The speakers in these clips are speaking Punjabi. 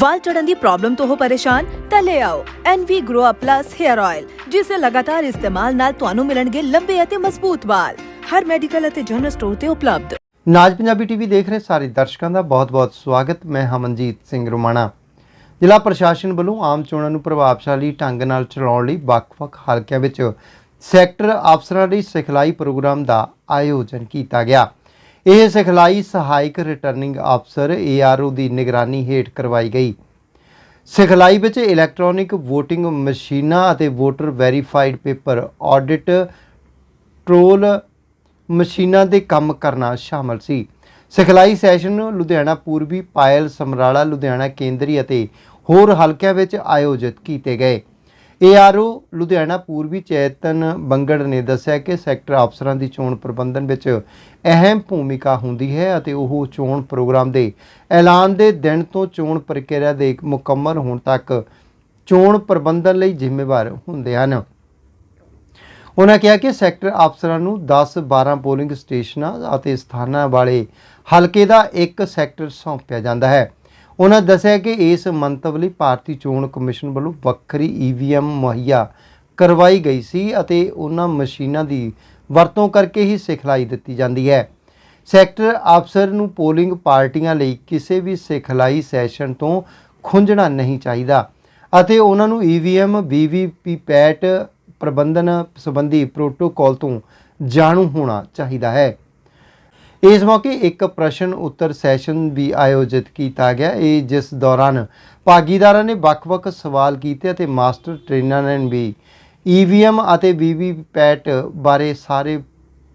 ਵਾਲ ਚੜਨ ਦੀ ਪ੍ਰੋਬਲਮ ਤੋਂ ਹੋ ਪਰੇਸ਼ਾਨ, ਤਾਂ ਲੈ ਆਓ NV Grow Up Plus Hair Oil ਜਿਸ ਦੇ ਲਗਾਤਾਰ ਇਸਤੇਮਾਲ ਨਾਲ ਤੁਹਾਨੂੰ ਮਿਲਣਗੇ ਲੰਬੇ ਅਤੇ ਮਜ਼ਬੂਤ ਵਾਲ। ਹਰ ਮੈਡੀਕਲ ਅਤੇ ਜਨਰਲ ਸਟੋਰ ਤੇ ਉਪਲਬਧ। ਨਾਜ ਪੰਜਾਬੀ ਟੀਵੀ ਦੇਖ ਰਹੇ ਸਾਰੇ ਦਰਸ਼ਕਾਂ ਦਾ ਬਹੁਤ-ਬਹੁਤ ਸਵਾਗਤ। ਮੈਂ ਹਮਨਜੀਤ ਸਿੰਘ ਰੁਮਾਣਾ। ਜ਼ਿਲ੍ਹਾ ਪ੍ਰਸ਼ਾਸਨ ਵੱਲੋਂ ਆਮ ਚੋਣਾਂ ਨੂੰ ਪ੍ਰਭਾਵਸ਼ਾਲੀ ਢੰਗ ਨਾਲ ਚਲਾਉਣ ਲਈ ਵੱਖ-ਵੱਖ ਹਲਕਿਆਂ ਵਿੱਚ ਸੈਕਟਰ ਅਫਸਰਾਂ ਲਈ ਸਿਖਲਾਈ ਪ੍ਰੋਗਰਾਮ ਦਾ ਆਯੋਜਨ ਕੀਤਾ ਗਿਆ। ਇਹ ਸਿਖਲਾਈ ਸਹਾਇਕ ਰਿਟਰਨਿੰਗ ਅਫਸਰ ARO ਦੀ ਨਿਗਰਾਨੀ ਹੇਠ ਕਰਵਾਈ ਗਈ। ਸਿਖਲਾਈ ਵਿੱਚ ਇਲੈਕਟ੍ਰੋਨਿਕ VOTING ਮਸ਼ੀਨਾਂ ਅਤੇ voter verified paper audit trail ਮਸ਼ੀਨਾਂ ਦੇ ਕੰਮ ਕਰਨਾ ਸ਼ਾਮਲ ਸੀ। ਸਿਖਲਾਈ ਸੈਸ਼ਨ ਲੁਧਿਆਣਾ ਪੂਰਬੀ ਪਾਇਲ ਸਮਰਾਲਾ, ਲੁਧਿਆਣਾ ਕੇਂਦਰੀ ਅਤੇ ਹੋਰ ਹਲਕਿਆਂ ਵਿੱਚ ਆਯੋਜਿਤ ਕੀਤੇ ਗਏ। ਏਆਰਓ ਲੁਧਿਆਣਾ ਪੂਰਬੀ ਚੇਤਨ ਬੰਗੜ ਨੇ ਦੱਸਿਆ ਕਿ ਸੈਕਟਰ ਅਫਸਰਾਂ ਦੀ ਚੋਣ ਪ੍ਰਬੰਧਨ ਵਿੱਚ ਅਹਿਮ ਭੂਮਿਕਾ ਹੁੰਦੀ ਹੈ ਅਤੇ ਉਹ ਚੋਣ ਪ੍ਰੋਗਰਾਮ ਦੇ ਐਲਾਨ ਦੇ ਦਿਨ ਤੋਂ ਚੋਣ ਪ੍ਰਕਿਰਿਆ ਦੇ ਮੁਕੰਮਲ ਹੋਣ ਤੱਕ ਚੋਣ ਪ੍ਰਬੰਧਨ ਲਈ ਜ਼ਿੰਮੇਵਾਰ ਹੁੰਦੇ ਹਨ। ਉਹਨਾਂ ਕਿਹਾ ਕਿ ਸੈਕਟਰ ਅਫਸਰਾਂ ਨੂੰ 10-12 ਪੋਲਿੰਗ ਸਟੇਸ਼ਨਾਂ ਅਤੇ ਸਥਾਨਾਂ ਵਾਲੇ ਹਲਕੇ ਦਾ ਇੱਕ ਸੈਕਟਰ ਸੌਂਪਿਆ ਜਾਂਦਾ ਹੈ। ਉਹਨਾਂ ਦੱਸਿਆ ਕਿ ਇਸ ਮੰਤਵ ਲਈ ਭਾਰਤੀ ਚੋਣ ਕਮਿਸ਼ਨ ਵੱਲੋਂ ਵੱਖਰੀ ਈਵੀਐਮ ਮੁਹੱਈਆ ਕਰਵਾਈ ਗਈ ਸੀ ਅਤੇ ਉਹਨਾਂ ਮਸ਼ੀਨਾਂ ਦੀ ਵਰਤੋਂ ਕਰਕੇ ਹੀ ਸਿਖਲਾਈ ਦਿੱਤੀ ਜਾਂਦੀ ਹੈ। ਸੈਕਟਰ ਅਫਸਰ ਨੂੰ ਪੋਲਿੰਗ ਪਾਰਟੀਆਂ ਲਈ ਕਿਸੇ ਵੀ ਸਿਖਲਾਈ ਸੈਸ਼ਨ ਤੋਂ ਖੁੰਝਣਾ ਨਹੀਂ ਚਾਹੀਦਾ ਅਤੇ ਉਹਨਾਂ ਨੂੰ ਈਵੀਐਮ ਵੀਵੀਪੀਪੈਟ ਪ੍ਰਬੰਧਨ ਸੰਬੰਧੀ ਪ੍ਰੋਟੋਕਾਲ ਤੋਂ ਜਾਣੂ ਹੋਣਾ ਚਾਹੀਦਾ ਹੈ। ਇਸ ਮੌਕੇ ਇੱਕ ਪ੍ਰਸ਼ਨ ਉੱਤਰ ਸੈਸ਼ਨ ਵੀ ਆਯੋਜਿਤ ਕੀਤਾ ਗਿਆ। ਇਹ ਜਿਸ ਦੌਰਾਨ ਭਾਗੀਦਾਰਾਂ ਨੇ ਵੱਖ-ਵੱਖ ਸਵਾਲ ਕੀਤੇ ਅਤੇ ਮਾਸਟਰ ਟ੍ਰੇਨਰਾਂ ਨੇ ਵੀ ਈਵੀਐਮ ਅਤੇ ਵੀਵੀਪੈਟ ਬਾਰੇ ਸਾਰੇ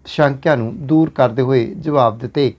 ਸ਼ੰਕਿਆਂ ਨੂੰ ਦੂਰ ਕਰਦੇ ਹੋਏ ਜਵਾਬ ਦਿੱਤੇ।